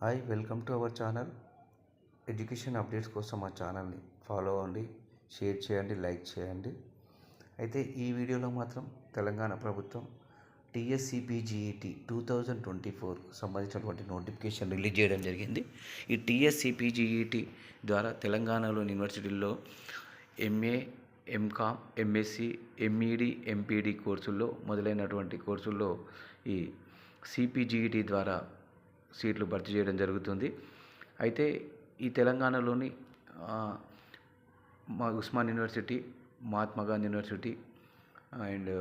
Hi welcome to our channel. Education updates కోసం మా ఛానల్ని ఫాలో అవ్వండి షేర్ చేయండి లైక్ చేయండి. అయితే ఈ వీడియోలో మాత్రం తెలంగాణ ప్రభుత్వం TSCPGET two thousand twenty four సంబంధించినటువంటి నోటిఫికేషన్ రిలీజ్ చేయడం జరిగింది. ఈ టీఎస్సిపిజిఈటి ద్వారా తెలంగాణలోని యూనివర్సిటీల్లో MA MCom MSc MEd MPD కోర్సుల్లో మొదలైనటువంటి కోర్సుల్లో ఈ సిపిజిఈటి ద్వారా సీట్లు భర్తీ చేయడం జరుగుతుంది. అయితే ఈ తెలంగాణలోని మా Osman university Mahatma Gandhi university and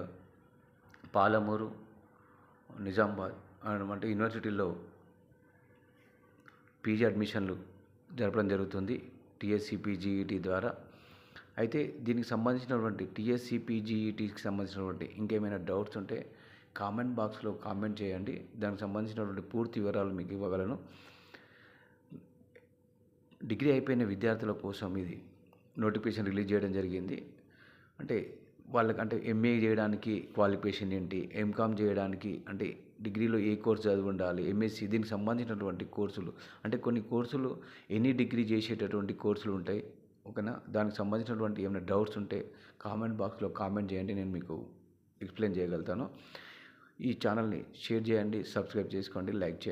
Palamuru Nizamabad అంటే యూనివర్సిటీల్లో పీజీ అడ్మిషన్లు జరపడం జరుగుతుంది టీఎస్సిపిజిఈటి ద్వారా. అయితే దీనికి సంబంధించినటువంటి టీఎస్సిపిజిఈటికి సంబంధించినటువంటి ఇంకేమైనా డౌట్స్ ఉంటే కామెంట్ బాక్స్లో కామెంట్ చేయండి. దానికి సంబంధించినటువంటి పూర్తి వివరాలు మీకు ఇవ్వగలను. డిగ్రీ అయిపోయిన విద్యార్థుల కోసం ఇది నోటిఫికేషన్ రిలీజ్ చేయడం జరిగింది. అంటే వాళ్ళకి అంటే ఎంఏ చేయడానికి క్వాలిఫికేషన్ ఏంటి ఎంకామ్ చేయడానికి అంటే డిగ్రీలో ఏ కోర్స్ చదివి ఉండాలి ఎంఎస్సి దీనికి సంబంధించినటువంటి కోర్సులు అంటే కొన్ని కోర్సులు ఎనీ డిగ్రీ చేసేటటువంటి కోర్సులు ఉంటాయి. ఓకేనా? దానికి సంబంధించినటువంటి ఏమైనా డౌట్స్ ఉంటే కామెంట్ బాక్స్లో కామెంట్ చేయండి. నేను మీకు ఎక్స్ప్లెయిన్ చేయగలుగుతాను. ఈ ఛానల్ని షేర్ చేయండి సబ్స్క్రైబ్ చేసుకోండి లైక్ చేయండి.